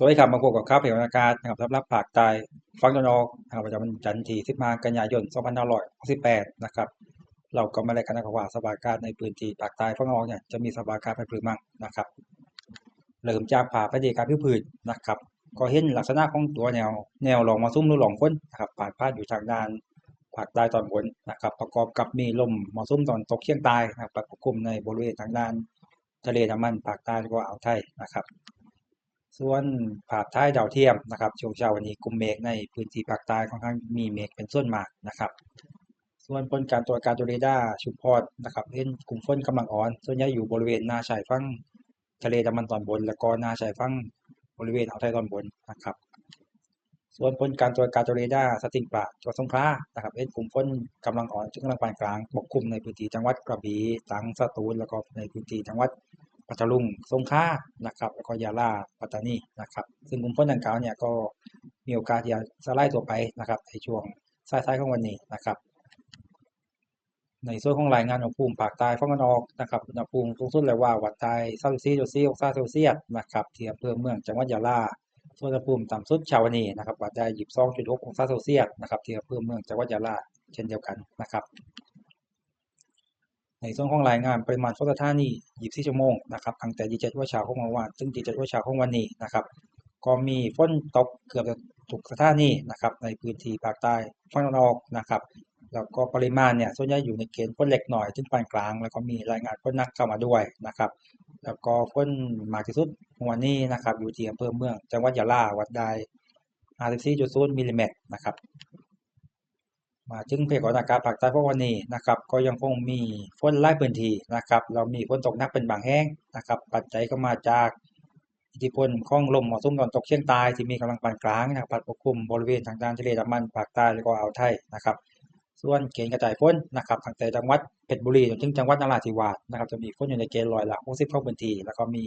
สวัสดีครับมาพบกับข้าวเพจอากาศนะครับสำหรับภาคใต้ฝั่งตะนอกนะครับประจำวันจันทร์ที่15กันยายน 2568 นะครับ เราก็มาเลยกันนะครับว่าสภาพอากาศในพื้นที่ภาคใต้ฝั่งตะนออกเนี่ยจะมีสภาพอากาศเป็นพื้นมั่งนะครับเริ่มจากผ่าพระเดการพิพื้นนะครับ ก็เห็นลักษณะของตัวแนว แนวหลองมาซุ่มหรือหลองฝนนะครับผ่านพาดอยู่ทางด้านภาคใต้ตอนบนนะครับ ประกอบกับมีลมมรสุมตอนตกเฉียงใต้นะครับปกคลุมในบริเวณทางด้าน ทะเลน้ำมันภาคใต้แล้วก็อ่าวไทยนะครับ ส่วนภาพท้ายดาวเทียมนะครับช่วงเช้าวันนี้กลุ่มเมฆในพื้นที่ภาคใต้ค่อนข้างมีเมฆเป็นส่วนมากนะครับ ส่วนผลการตรวจการตัวเรดาร์ชุมพรนะครับเห็นกลุ่มฝนกำลังอ่อน ส่วนใหญ่อยู่บริเวณหน้าชายฝั่งทะเลตะวันตอนบน และก็หน้าชายฝั่งบริเวณอ่าวไทยตอนบนนะครับ ส่วนผลการตรวจการตัวเรดาร์สติงปลาจังหวัดสงขลานะครับเห็นกลุ่มฝนกำลังอ่อนถึงกำลังปานกลางปกคลุมในพื้นที่จังหวัดกระบี่ตรังสตูลแล้วก็ในพื้นที่จังหวัด พัทลุงสงขลานะครับแล้วก็ยาลาปัตตานีนะครับ ซึ่งกลุ่มฝนดังกล่าวเนี่ยก็มีโอกาสที่จะสลายตัวไปนะครับในช่วงสายๆของวันนี้นะครับ ในส่วนของรายงานอุณหภูมิภาคใต้ฝั่งตะวันออกนะครับอุณหภูมิสูงสุดเลยว่าวัดใต้24 4องศาเซลเซียสนะครับที่อำเภอเมืองจังหวัดยะลาส่วนอุณหภูมิต่ำสุดชาวันนี้นะครับวัดได้ 22.6องศาเซลเซียสนะครับที่อำเภอเมืองจังหวัดยะลาเช่นเดียวกันนะครับ ในส่วนของรายงานปริมาณฝนสถานี24ชั่วโมงนะครับตั้งแต่ 27 ว่าเช้าของเมื่อวานถึง 27 ว่าเช้าของวันนี้นะครับก็มีฝนตกเกือบจะทุกสถานีนะครับในพื้นที่ภาคใต้ฝั่งตะวันออกนะครับแล้วก็ปริมาณเนี่ยส่วนใหญ่อยู่ในเกณฑ์ฝนเล็กหน่อยถึงปานกลาง แล้วก็มีรายงานฝนหนักเข้ามาด้วยนะครับแล้วก็ฝนมากที่สุดวันนี้นะครับอยู่ที่อำเภอเมืองจังหวัดยะลาวัดได้54.0มิลลิเมตรนะครับ มาถึงเพจของอากาศภาคใต้พวกวันนี้นะครับก็ยังคงมีฝนหลายพื้นที่นะครับเรามีฝนตกหนักเป็นบางแห่งนะครับปัจจัยก็มาจากอิทธิพลของลมมรสุมตะวันตกเฉียงใต้ที่มีกำลังปานกลางนะครับพัดปกคลุมบริเวณทางด้านทะเลอันดามันภาคใต้แล้วก็อ่าวไทยนะครับ ส่วนเกณฑ์กระจายฝนนะครับตั้งแต่จังหวัดเพชรบุรีจนถึงจังหวัดนราธิวาสนะครับจะมีฝนอยู่ในเกณฑ์ร้อยละ60ของพื้นที่แล้วก็มี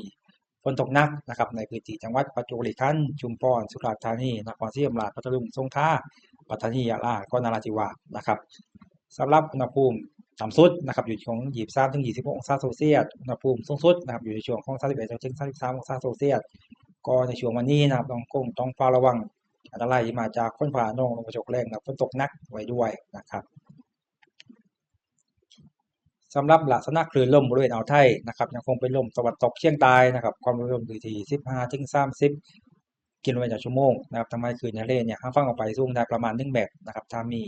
ฝนตกหนักนะครับในพื้นที่จังหวัดประจวบคีรีขันธ์ชุมพรสุราษฎร์ธานีนครศรีธรรมราชพัทลุงสงขลา ปัตตานียะลาก็นาราธิวาสนะครับสำหรับอุณหภูมิต่ำสุดนะครับอยู่ที่ของ23ถึง26องศาเซลเซียสอุณหภูมิสูงสุดนะครับอยู่ในช่วงของ31ถึง33องศาเซลเซียสก็ในช่วงวันนี้นะครับต้องคงต้องเฝ้าระวังอันตรายที่มาจากฝนฟ้าลงลมกระโชกแรงและฝนตกหนักไว้ด้วยนะครับสำหรับลักษณะคลื่นลมบริเวณอ่าวไทยนะครับยังคงเป็นลมตะวันตกเฉียงใต้นะครับความเร็วลมอยู่ที่ 15ถึง30 กิโลเมตรต่อชั่วโมงนะครับทำให้คืนทะเลเนี่ยห้ามฟังออกไปสูงได้ประมาณ1เมตรนะครับถ้ามี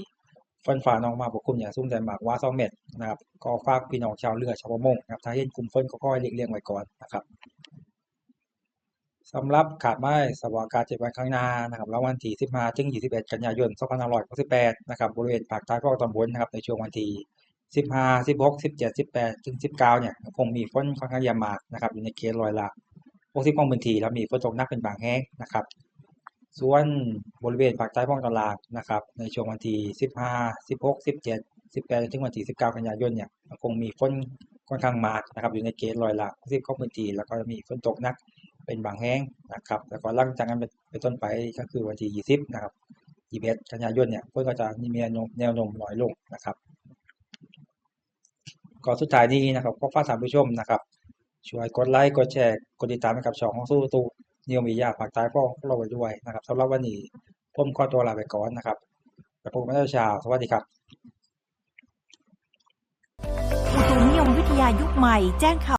ฝนฟ้าน้องมาปกคลุมอย่างสูงได้มากว่า2เมตรนะครับก็ฝากพี่น้องชาวเรือชาวประมงนะครับถ้าเห็นกลุ่มฝนก็ค่อยหลีกเลี่ยงไว้ก่อนนะครับสำหรับขาดไม้สภากาเจ็ดวันข้างหน้านะครับระหว่างวันที่15ถึง21 กันยายน2568นะครับบริเวณภาคใต้ภาคตอนบนนะครับในช่วงวันที่15 16 17 18ถึง19เนี่ยคงมีฝนค่อนข้างเยอะมากนะครับอยู่ในเกณฑ์ร้อยละ 60ของพื้นที่แล้วมีฝนตกหนักเป็นบางแห่งนะครับ ส่วนบริเวณภาคใต้ภาคตลางนะครับ ในช่วงวันที่ 15 16 17 18ถึงวันที่ 19 กันยายนเนี่ยคงมีฝนค่อนข้างมากนะครับ อยู่ในเกณฑ์ร้อยละ60ของพื้นที่แล้วก็มีฝนตกหนักเป็นบางแห่งนะครับ แล้วก็หลังจากนั้นเป็นต้นไปก็คือวันที่ 20 นะครับ21กันยายนเนี่ยฝนก็จะมีแนวโน้มแนวโน้มน้อยลงนะครับก็สุดท้ายนี้นะครับก็ฝากท่านผู้ชมนะครับ ช่วยกดไลค์กดแชร์กดติดตามให้กับช่องของสู้ตูนิยมวิทยาภาคใต้พ่อเราไว้ด้วยนะครับสำหรับวันนี้ผมขอตัวลาไปก่อนนะครับแล้วพบกันในเช้าสวัสดีครับอุตุนิยมวิทยายุคใหม่แจ้งข่าว